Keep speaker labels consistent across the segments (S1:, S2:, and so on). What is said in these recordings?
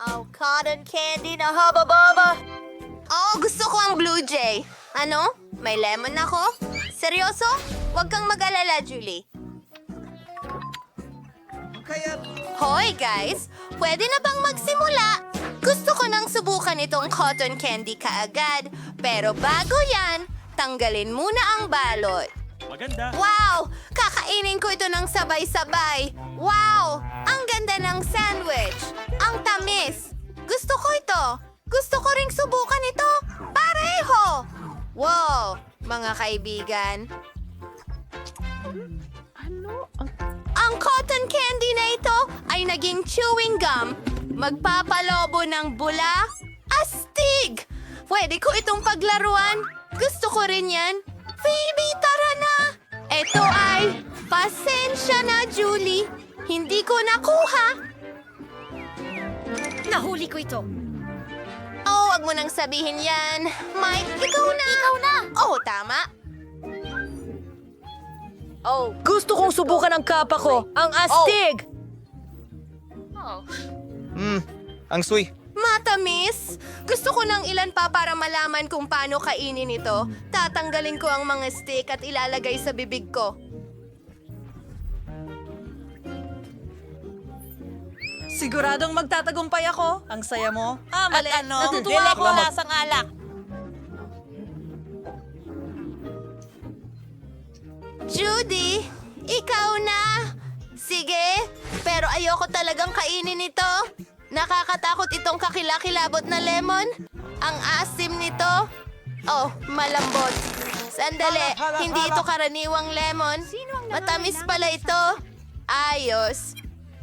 S1: Oh, cotton candy na haba-baba. Oh, gusto ko ang Blue Jay. Ano? May lemon ako? Seryoso? Huwag kang mag-alala, Julie. Hoy, guys! Pwede na bang magsimula? Gusto ko nang subukan itong cotton candy kaagad. Pero bago yan, tanggalin muna ang balot.
S2: Maganda.
S1: Wow! Kakainin ko ito ng sabay-sabay. Wow! Ang ganda ng sandwich. Ang tamis. Gusto ko ito. Gusto ko ring subukan ito. Pareho! Wow! Mga kaibigan. Ang cotton candy na ito ay naging chewing gum. Magpapalobo ng bula. Astig! Pwede ko itong paglaruan. Gusto ko rin yan. Phoebe, tara na! Ito ay, pasensya na, Julie. Hindi ko nakuha.
S3: Nahuli ko ito.
S1: Oh, wag mo nang sabihin yan. Mike, ikaw na. Ikaw na. Oh, tama.
S3: Oh, gusto kong subukan ang kapa ko. Ang astig!
S4: Hmm, ang sui.
S1: Matamis. Gusto ko ng ilan pa para malaman kung paano kainin ito. Tatanggalin ko ang mga stick at ilalagay sa bibig ko.
S5: Siguradong magtatagumpay ako. Ang saya mo. Ah, mali.
S3: ano?
S5: Natutuwa ako.
S3: Mo
S5: lasang alak.
S1: Judy, ikaw na. Sige, pero ayoko talagang kainin ito. Nakakatakot itong kakilakilabot na lemon. Ang asim nito. Oh, malambot. Sandali, hindi ito karaniwang lemon. Matamis pala ito. Ayos.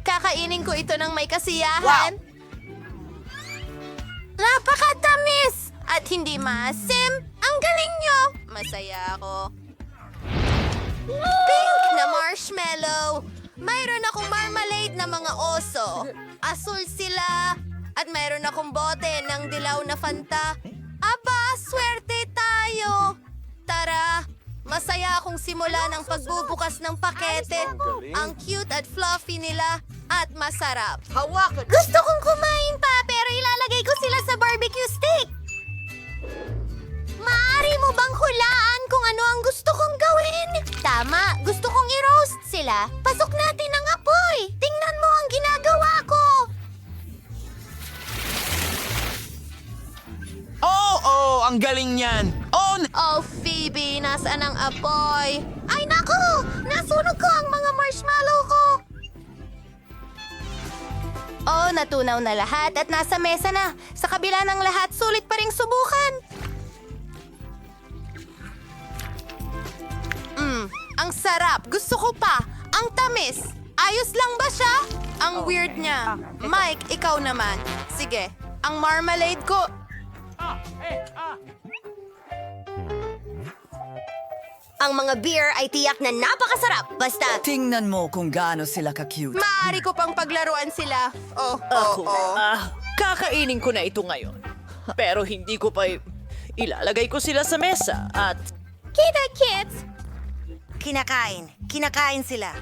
S1: Kakainin ko ito ng may kasiyahan. Napakatamis! At hindi maasim. Ang galing nyo! Masaya ako. Pink na marshmallow. Mayroon akong marmalade na mga oso. Asul sila. At mayroon akong bote ng dilaw na Fanta. Aba, swerte tayo. Tara, masaya akong simula ng pagbubukas ng pakete. Ang cute at fluffy nila at masarap. Gusto kong kumain pa pero ilalagay ko sila sa barbecue stick. Maaari mo bang hulaan kung ano ang gusto kong gawin? Tama, gusto kong i-roast sila. Pasok natin ang apoy. Tingnan mo ang ginagawa ko.
S4: Oh, oh, ang galing niyan. Oh, n-
S1: Oh, Phoebe, nasaan ang apoy? Ay, naku! Nasunog ko ang mga marshmallow ko! Oh, natunaw na lahat at nasa mesa na. Sa kabila ng lahat, sulit pa ring subukan. Mm, ang sarap. Gusto ko pa. Ang tamis. Ayos lang ba siya? Ang weird niya. Mike, ikaw naman. Sige, ang marmalade ko... Ang mga beer ay tiyak na napakasarap. Basta,
S6: Tingnan mo kung gaano sila ka-cute.
S1: maaari ko pang paglaruan sila. Oh, oh,
S5: Ako,
S1: oh.
S5: ah, kakainin ko na ito ngayon. Pero hindi ko pa i- ilalagay ko sila sa mesa at
S1: Kita, kids!
S3: Kinakain. Kinakain sila.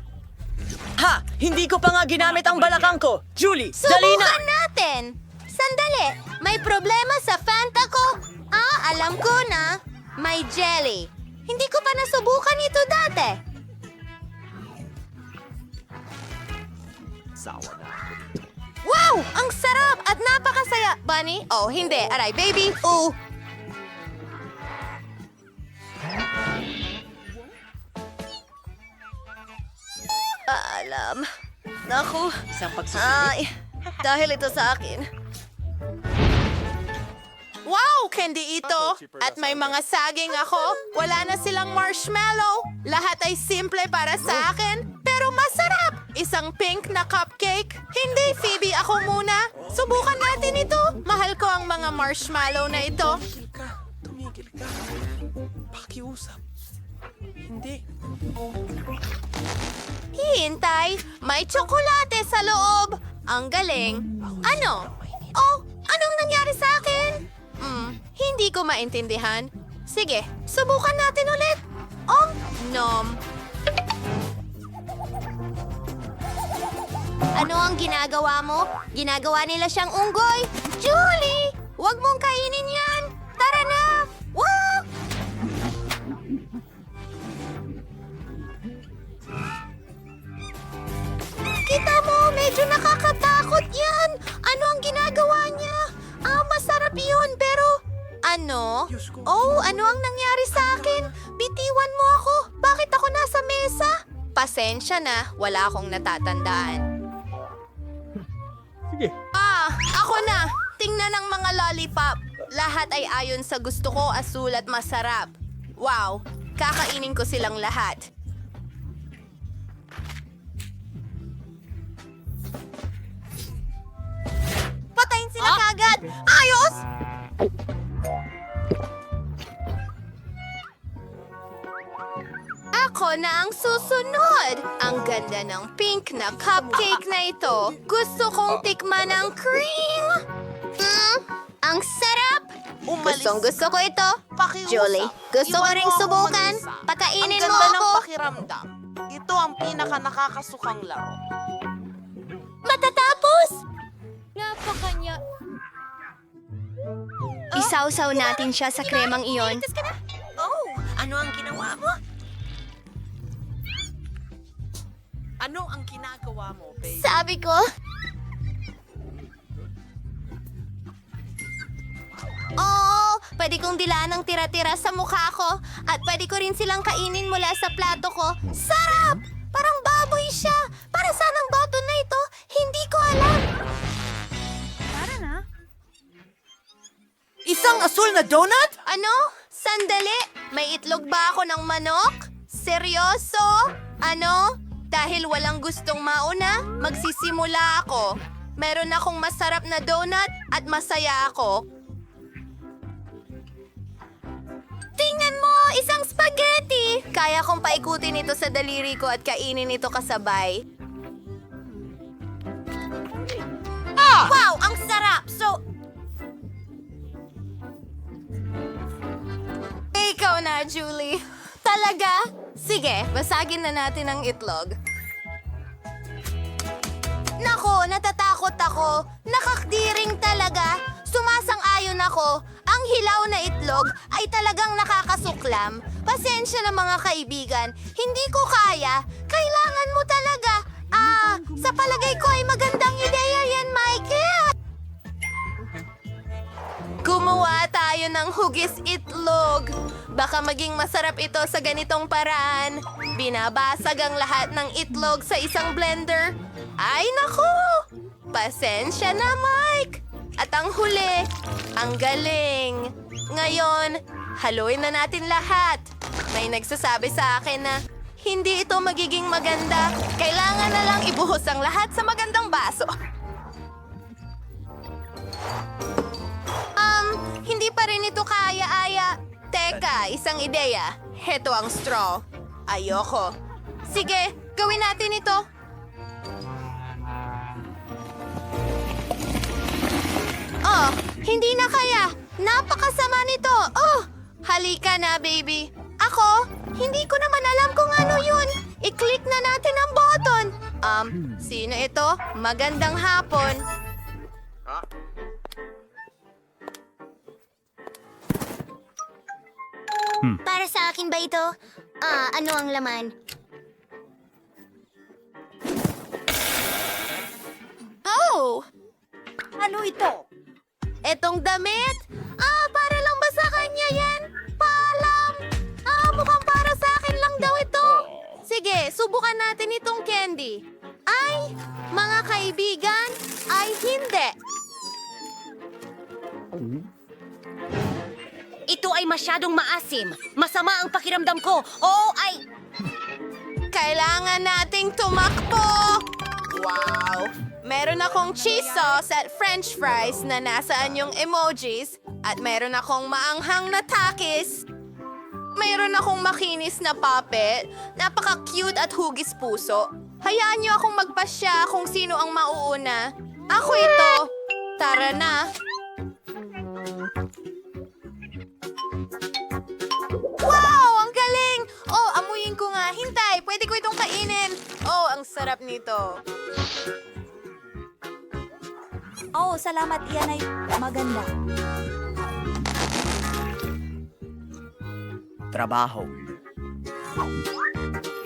S5: Ha! Hindi ko pa nga ginamit ang balakang ko! Julie, dali na!
S1: Subukan natin! Sandali! May problema sa Fanta ko! Ah, alam ko na! May jelly. Hindi ko pa nasubukan ito dati. Wow! Ang sarap at napakasaya! Bunny? Oh, hindi. Aray, baby. Oo. Alam. Naku.
S5: Isang pagsusunod.
S1: Ay, dahil ito sa akin. Wow, candy ito! At may mga saging ako. Wala na silang marshmallow. Lahat ay simple para sa akin, pero masarap. Isang pink na cupcake. Hindi, Phoebe, ako muna. Subukan natin ito. Mahal ko ang mga marshmallow na ito.
S2: Tumigil ka. Pakiusap. Hindi.
S1: Hintay, may tsokolate sa loob. Ang galing. Ano? Oh, anong nangyari sa akin? Hindi ko maintindihan. Sige, subukan natin ulit. Oh, nom. Ano ang ginagawa mo? Ginagawa nila siyang unggoy? Julie! Huwag mong kainin yan! Tara na! Woo! Kita mo, medyo nakakatakot yan! Ano ang ginagawa niya? Ah, masarap yun. Ano? Oh, ano ang nangyari sa akin? Bitiwan mo ako! Bakit ako nasa mesa? Pasensya na, wala akong natatandaan.
S7: Sige.
S1: Ah, ako na! Tingnan ang mga lollipop. Lahat ay ayon sa gusto ko, asul at masarap. Wow, kakainin ko silang lahat. Patayin sila kagad! Ayos! Ako na ang susunod. Ang ganda ng pink na cupcake na ito. Gusto kong tikman ang cream. Mm, ang sarap. Gustong gusto ko ito. Julie, gusto ko ring subukan. Pakainin mo ako.
S2: pakiramdam. Ito ang pinaka nakakasukang laro.
S1: Matatapos! Napakanya. Isawsaw natin siya sa kremang iyon.
S2: Oh, ano ang ginawa mo? Ano ang ginagawa mo, babe?
S1: Sabi ko. Oh, pwede kong dilaan ng tira-tira sa mukha ko at pwede ko rin silang kainin mula sa plato ko. Sarap! Parang baboy siya. Para saan ang bato na ito? Hindi ko alam.
S8: Isang asul na donut?
S1: Ano? Sandali? May itlog ba ako ng manok? Seryoso? Ano? Dahil walang gustong mauna, magsisimula ako. Meron akong masarap na donut at masaya ako. Tingnan mo! Isang spaghetti! Kaya kong paikutin ito sa daliri ko at kainin ito kasabay. Wow! Ang sarap! So, Ikaw na, Julie. Talaga? Sige, basagin na natin ang itlog. Nako, natatakot ako. Nakakdiring talaga. Sumasang-ayon ako. Ang hilaw na itlog ay talagang nakakasuklam. Pasensya na mga kaibigan. Hindi ko kaya. Kailangan mo talaga. Ah, sa palagay ko ay magandang ideya yan, Michael. Gumawa tayo ng hugis itlog. Baka maging masarap ito sa ganitong paraan. Binabasag ang lahat ng itlog sa isang blender. Ay naku! Pasensya na, Mike! At ang huli, ang galing. Ngayon, haluin na natin lahat. May nagsasabi sa akin na hindi ito magiging maganda. Kailangan na lang ibuhos ang lahat sa magandang baso. Um, hindi pa rin ito kaya-aya. Teka, isang ideya. Heto ang straw. Ayoko. Sige, gawin natin ito. Oh, hindi na kaya. Napakasama nito. Oh, halika na, baby. Ako, hindi ko naman alam kung ano yun. I-click na natin ang button. Um, sino ito? Magandang hapon.
S3: Para sa akin ba ito? Ah, ano ang laman?
S1: Oh!
S3: Ano ito?
S1: Etong damit? Ah, para lang ba sa kanya yan? Paalam! Ah, mukhang para sa akin lang daw ito. Sige, subukan natin itong candy. Ay, mga kaibigan, ay hindi.
S3: Ito ay masyadong maasim. Masama ang pakiramdam ko. Oo, ay...
S1: Kailangan nating tumakbo! Wow! Meron akong cheese sauce at french fries na nasaan yung emojis at meron akong maanghang na takis. Meron akong makinis na puppet, napaka-cute at hugis puso. Hayaan niyo akong magpasya kung sino ang mauuna. Ako ito. Tara na. Hintay, pwede ko itong kainin. Oh, ang sarap nito.
S9: Oo, salamat. Iyan ay maganda.
S6: Trabaho.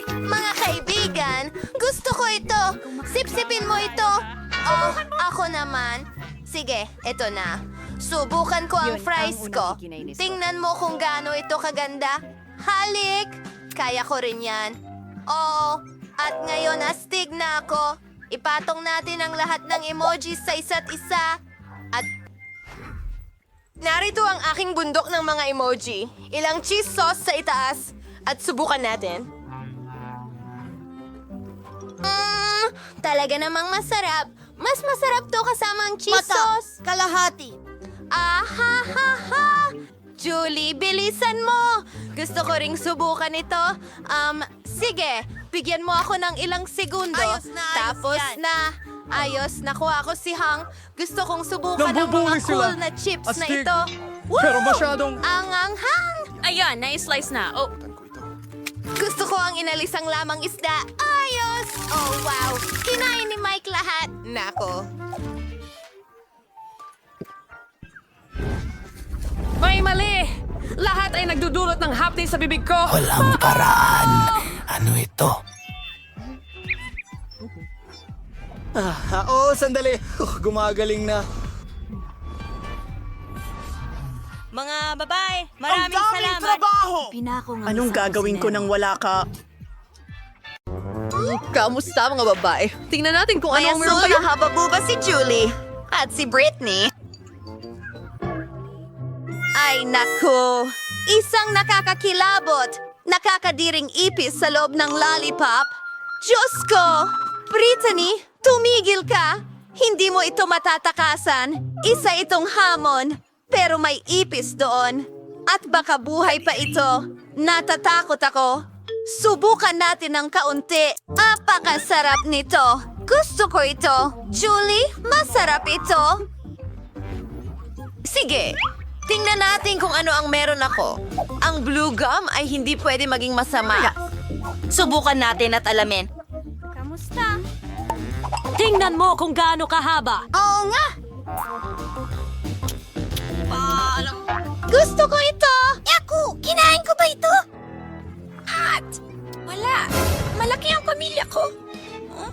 S10: Mga kaibigan, gusto ko ito. Sipsipin mo ito. Oh, ako naman. Sige, ito na. Subukan ko ang fries ko. Tingnan mo kung gaano ito kaganda. Halik! Kaya ko rin yan. Oo, at ngayon astig na ako. Ipatong natin ang lahat ng emojis sa isa't isa. At Narito ang aking bundok ng mga emoji. Ilang cheese sauce sa itaas. At subukan natin. Mmm, talaga namang masarap. Mas masarap to kasama ang cheese sauce.
S3: kalahati.
S10: Ah, ha, ha, ha! Julie, bilisan mo! Gusto ko ring subukan ito. Um, sige, bigyan mo ako ng ilang segundo.
S3: Ayos na, ayos
S10: Tapos
S3: yan.
S10: na, ayos, nakuha ko si Hang. Gusto kong subukan ang mga
S1: Nabubuli
S10: cool na chips na
S1: Astig.
S10: ito.
S1: Pero
S10: Woo!
S1: masyadong...
S10: Ang anghang!
S3: Ayan, na-slice na. Oh,
S10: Gusto ko ang inalisang lamang isda. Ayos! Oh, wow! Kinain ni Mike lahat. Nako.
S5: May mali! Lahat ay nagdudulot ng hapdi sa bibig ko.
S11: Walang paraan. Ano ito?
S4: Ah, oo, sandali. Uh, gumagaling na.
S3: mga babae, maraming salamat.
S9: Pinako nga
S2: Anong gagawin ko nang wala ka?
S5: Kamusta mga babae? Tingnan natin kung ano
S10: May
S5: ang meron kayo.
S10: na hababuba si Julie. At si Britney. Ay, naku. Isang nakakakilabot. Nakakadiring ipis sa loob ng lollipop. Diyos ko! Brittany, tumigil ka! Hindi mo ito matatakasan. Isa itong hamon. Pero may ipis doon. At baka buhay pa ito. Natatakot ako. Subukan natin ng kaunti. Apakasarap nito. Gusto ko ito. Julie, masarap ito. Sige, tingnan natin kung ano ang meron ako. Ang blue gum ay hindi pwede maging masama.
S3: Subukan natin at alamin.
S9: Kamusta?
S3: Tingnan mo kung gaano kahaba.
S10: Oo nga! Gusto ko ito! Yaku! Kinain ko ba ito? At wala. Malaki ang pamilya ko. Oh?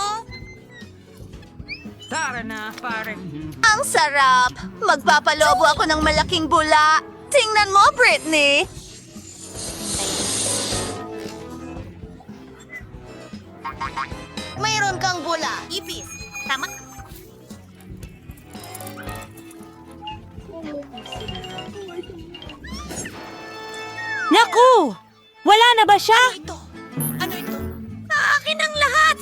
S10: Oh?
S5: Tara na, pare.
S10: Ang sarap! Magpapalobo ako ng malaking bula. Tingnan mo, Britney! Mayroon kang bula.
S3: Ipis. Tama? Naku! Wala na ba siya?
S10: Ano ito?
S3: Akin ang lahat!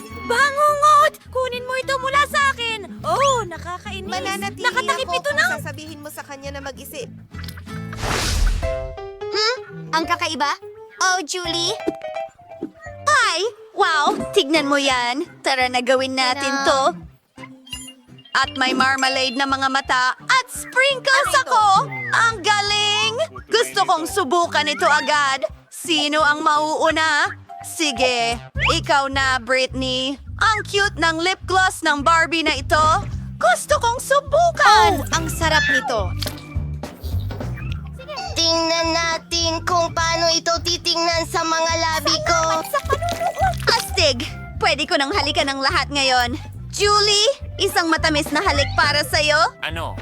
S3: Bangungot! Kunin mo ito mula sa akin! Oh, nakakainis.
S10: Mananatili
S3: Nakatakip
S10: ako
S3: ito
S10: kung
S3: na.
S10: sasabihin mo sa kanya na mag-isip. Hmm? Ang kakaiba? Oh, Julie? Hi! Wow! Tignan mo yan. Tara na gawin natin to. At may marmalade na mga mata at sprinkles ako! Ang galing! Gusto kong subukan ito agad. Sino ang mauuna? Sige, ikaw na, Britney. Ang cute ng lip gloss ng Barbie na ito. Gusto kong subukan! Oh, ang sarap nito. Tingnan natin kung paano ito titingnan sa mga labi ko. Astig! Pwede ko nang halikan ng lahat ngayon. Julie, isang matamis na halik para sa'yo.
S11: Ano?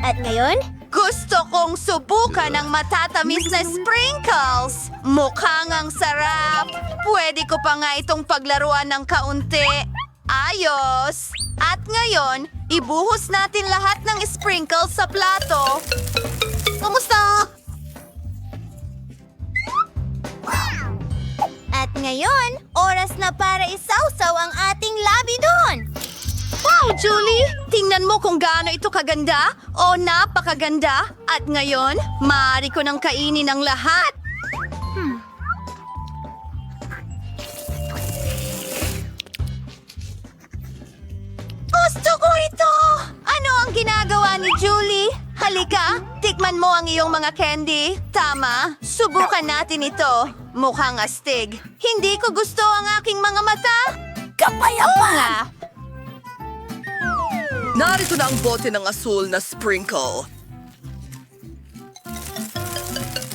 S10: At ngayon? Gusto kong subukan ang matatamis na sprinkles. Mukhang ang sarap. Pwede ko pa nga itong paglaruan ng kaunti. Ayos! At ngayon, ibuhos natin lahat ng sprinkles sa plato. Kamusta? At ngayon, oras na para isawsaw ang ating labi doon. Wow, Julie! Tingnan mo kung gaano ito kaganda. O, napakaganda. At ngayon, maaari ko nang kainin ang lahat. Hmm. Gusto ko ito! Ano ang ginagawa ni Julie? Halika, tikman mo ang iyong mga candy. Tama, subukan natin ito. Mukhang astig. Hindi ko gusto ang aking mga mata. Kapayapa! Oo nga,
S6: Narito na ang bote ng asul na sprinkle.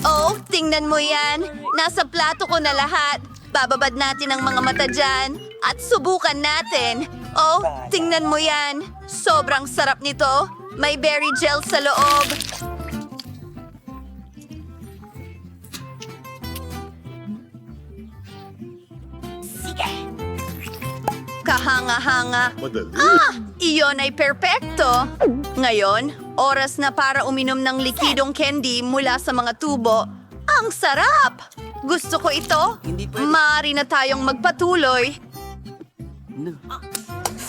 S10: Oh, tingnan mo yan. Nasa plato ko na lahat. Bababad natin ang mga mata dyan at subukan natin. Oh, tingnan mo yan. Sobrang sarap nito. May berry gel sa loob. Kahanga-hanga. Ah! Iyon ay perpekto. Ngayon, oras na para uminom ng likidong candy mula sa mga tubo. Ang sarap! Gusto ko ito. Maaari na tayong magpatuloy.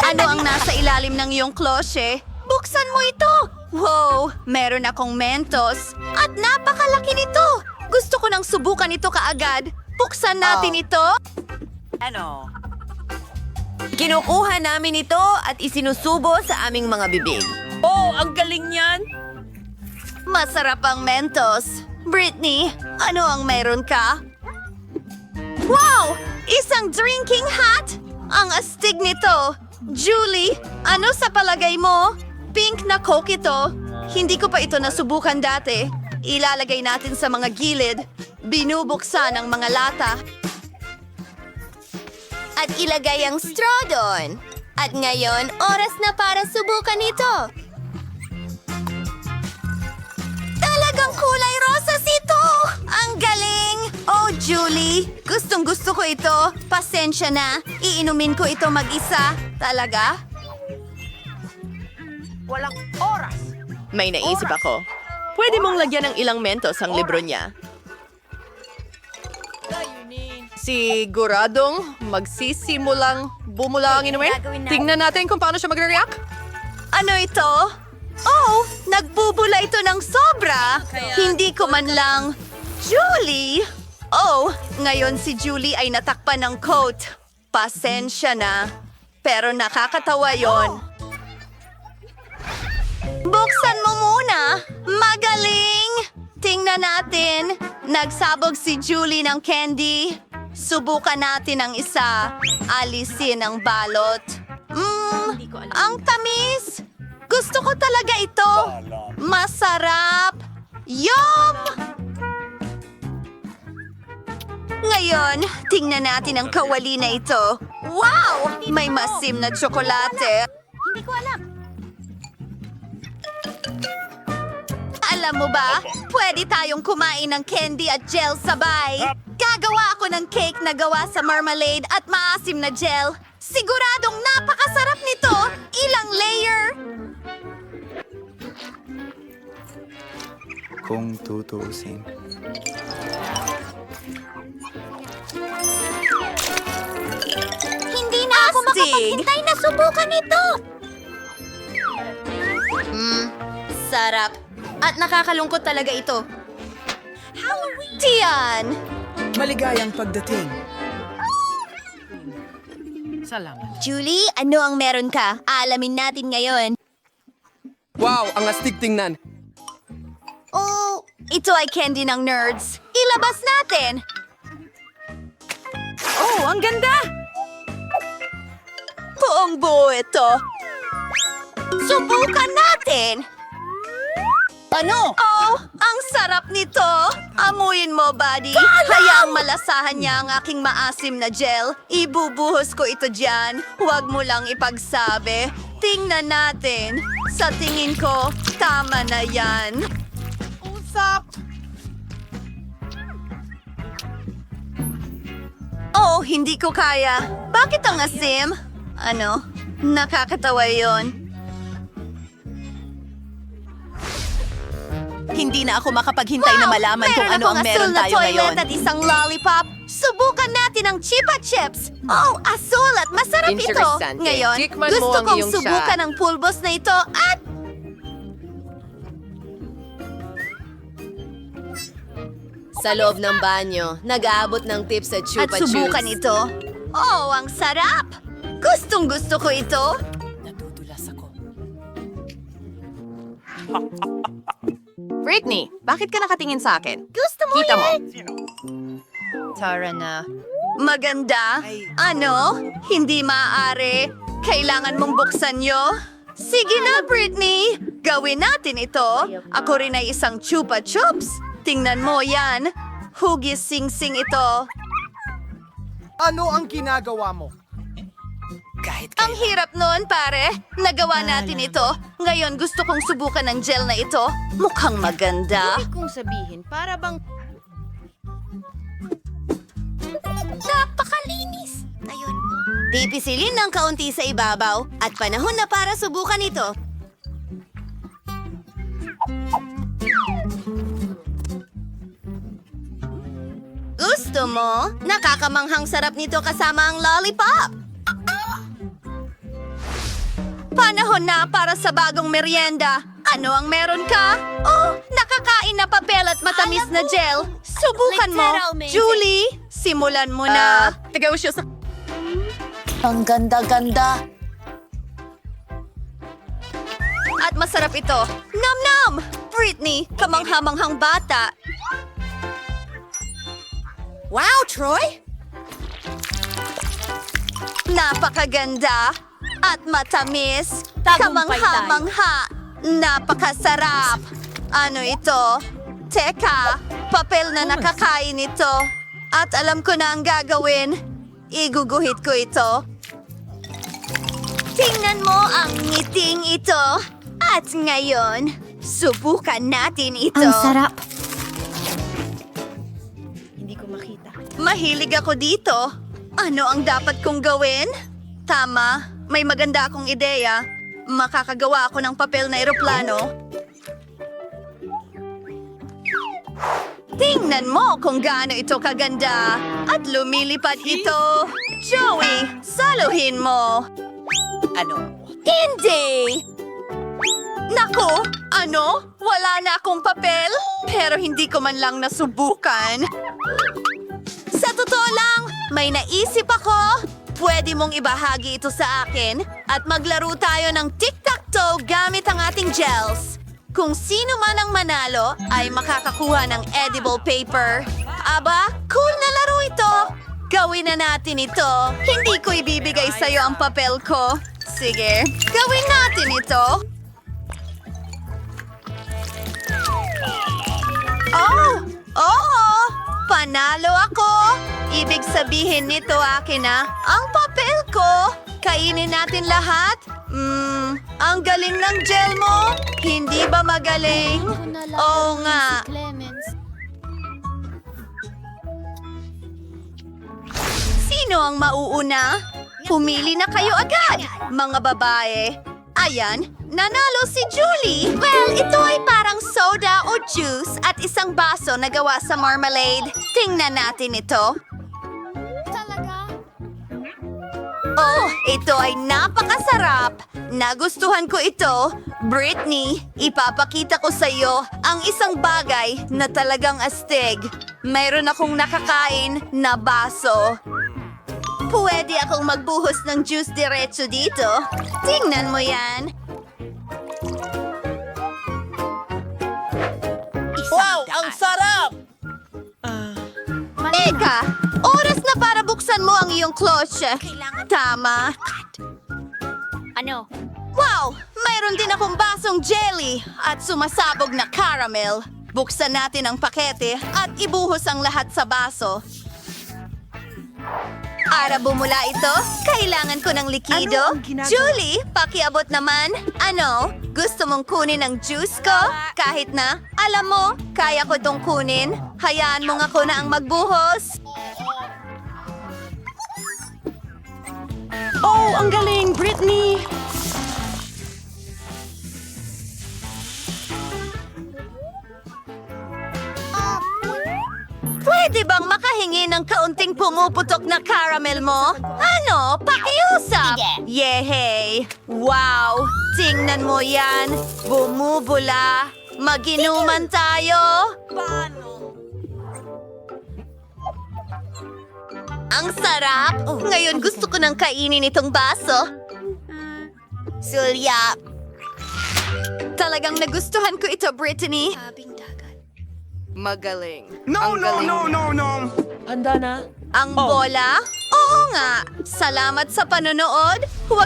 S10: Ano ang nasa ilalim ng iyong klosye? Buksan mo ito! Wow! Meron akong Mentos. At napakalaki nito! Gusto ko nang subukan ito kaagad. Buksan natin ito.
S12: Ano?
S10: Kinukuha namin ito at isinusubo sa aming mga bibig.
S5: Oh, ang galing niyan!
S10: Masarap ang Mentos. Britney, ano ang meron ka? Wow! Isang drinking hat! Ang astig nito! Julie, ano sa palagay mo? Pink na coke ito. Hindi ko pa ito nasubukan dati. Ilalagay natin sa mga gilid. Binubuksan ang mga lata. At ilagay ang straw doon. At ngayon, oras na para subukan ito. Talagang kulay rosas ito! Ang galing! Oh, Julie, gustong gusto ko ito. Pasensya na. Iinumin ko ito mag-isa. Talaga?
S12: Walang oras.
S2: May naisip ako. Pwede mong lagyan ng ilang mentos ang libro niya. Siguradong magsisimulang bumula ang inumin?
S5: Tingnan natin kung paano siya magre-react.
S10: Ano ito? Oh, nagbubula ito ng sobra. Hindi ko man lang. Julie! Oh, ngayon si Julie ay natakpan ng coat. Pasensya na. Pero nakakatawa yon. Buksan mo muna. Magaling! Tingnan natin. Nagsabog si Julie ng candy. Subukan natin ang isa. Alisin ang balot. Mmm, ang tamis! Gusto ko talaga ito. Masarap. Yum! Ngayon, tingnan natin ang kawali na ito. Wow! May masim na tsokolate.
S9: Hindi ko alam.
S10: Alam mo ba, pwede tayong kumain ng candy at gel sabay. Gagawa ako ng cake na gawa sa marmalade at maasim na gel. Siguradong napakasarap nito! Ilang layer!
S4: Kung tutuusin.
S9: Hindi na ako makapaghintay na subukan ito.
S10: Mmm, sarap. At nakakalungkot talaga ito. Tiyan!
S6: Maligayang pagdating.
S5: Salamat.
S10: Julie, ano ang meron ka? Alamin natin ngayon.
S1: Wow, ang astig tingnan.
S10: Oh, ito ay candy ng nerds. Ilabas natin!
S5: Oh, ang ganda!
S10: Buong buo ito. Subukan natin!
S12: Ano?
S10: Oh, ang sarap nito! Amuyin mo, buddy. Hayaang malasahan niya ang aking maasim na gel. Ibubuhos ko ito dyan. Huwag mo lang ipagsabi. Tingnan natin. Sa tingin ko, tama na yan.
S12: Usap.
S10: Oh, hindi ko kaya. Bakit ang asim? Ano? Nakakatawa yon.
S2: Hindi na ako makapaghintay na malaman kung ano ang meron
S10: na
S2: tayo
S10: toilet
S2: ngayon.
S10: at isang lollipop. Subukan natin ang Chipa Chips. Oh, asul at masarap ito. Ngayon,
S5: Tikman
S10: gusto kong subukan
S5: shot.
S10: ang pulbos na ito at
S2: Sa loob ng banyo, nag-aabot ng tips sa
S10: at
S2: Chupa
S10: subukan
S2: Chups.
S10: ito. Oh, ang sarap! Gustong gusto ko ito.
S6: Nadudulas ako.
S5: Britney, bakit ka nakatingin sa akin?
S10: Gusto mo
S5: Kita mo.
S10: Tara na. Maganda? Ano? Hindi maaari. Kailangan mong buksan nyo? Sige na, Britney! Gawin natin ito. Ako rin ay isang chupa chups. Tingnan mo yan. Hugis sing-sing ito.
S4: Ano ang ginagawa mo?
S11: Kahit
S10: Ang hirap noon, pare. Nagawa natin ito. Ngayon gusto kong subukan ng gel na ito. Mukhang maganda.
S3: kong sabihin, para bang...
S10: Napakalinis! Ayun. Pipisilin ng kaunti sa ibabaw at panahon na para subukan ito. Gusto mo? Nakakamanghang sarap nito kasama ang lollipop. Panahon na para sa bagong merienda. Ano ang meron ka? Oh, nakakain na papel at matamis na gel. Subukan mo. Julie, simulan mo na.
S5: Tagaw siya sa...
S10: Ang ganda-ganda. At masarap ito. Nam-nam! Britney, kamanghamanghang bata. Wow, Troy! Napakaganda at matamis. Kamangha-mangha. Napakasarap. Ano ito? Teka, papel na nakakain ito. At alam ko na ang gagawin. Iguguhit ko ito. Tingnan mo ang ngiting ito. At ngayon, subukan natin ito.
S9: Ang sarap.
S10: Mahilig ako dito. Ano ang dapat kong gawin? Tama, may maganda akong ideya. Makakagawa ako ng papel na eroplano. Tingnan mo kung gaano ito kaganda. At lumilipad ito. Joey, saluhin mo.
S2: Ano?
S10: Hindi! Naku, ano? Wala na akong papel? Pero hindi ko man lang nasubukan. Sa totoo lang, may naisip ako. Pwede mong ibahagi ito sa akin at maglaro tayo ng tic-tac-toe gamit ang ating gels. Kung sino man ang manalo ay makakakuha ng edible paper. Aba, cool na laro ito. Gawin na natin ito. Hindi ko ibibigay sa'yo ang papel ko. Sige, gawin natin ito. Oh! Oo! Panalo ako! Ibig sabihin nito akin na, ang papel ko! Kainin natin lahat? Hmm, ang galing ng gel mo! Hindi ba magaling? Oo nga. Sino ang mauuna? Pumili na kayo agad, mga babae. Ayan, nanalo si Julie. Well, ito ay parang soda o juice at isang baso na gawa sa marmalade. Tingnan natin ito. Oh, ito ay napakasarap! Nagustuhan ko ito. Britney, ipapakita ko sa iyo ang isang bagay na talagang astig. Mayroon akong nakakain na baso. Pwede akong magbuhos ng juice diretso dito. Tingnan mo yan.
S2: Wow! Ang sarap!
S10: Eka, oras na para buksan mo ang iyong klotse. Tama.
S3: Ano?
S10: Wow! Mayroon din akong basong jelly at sumasabog na caramel. Buksan natin ang pakete at ibuhos ang lahat sa baso. Para bumula ito, kailangan ko ng likido.
S6: Ano?
S10: Julie, pakiabot naman. Ano? Gusto mong kunin ang juice ko? Kahit na, alam mo, kaya ko itong kunin. Hayaan mo nga ko na ang magbuhos. Makahingi ng kaunting pumuputok na caramel mo? Ano? Pakiusap! Yehey! Wow! Tingnan mo yan! Bumubula! Maginuman tayo! Ang sarap! Ngayon gusto ko nang kainin itong baso. Sulyap! Talagang nagustuhan ko ito, Brittany.
S1: Magaling.
S4: No,
S1: Ang
S4: no,
S1: galing
S4: no, no, no!
S5: Handa na?
S10: Ang bola? Oo nga! Salamat sa panonood! Huwag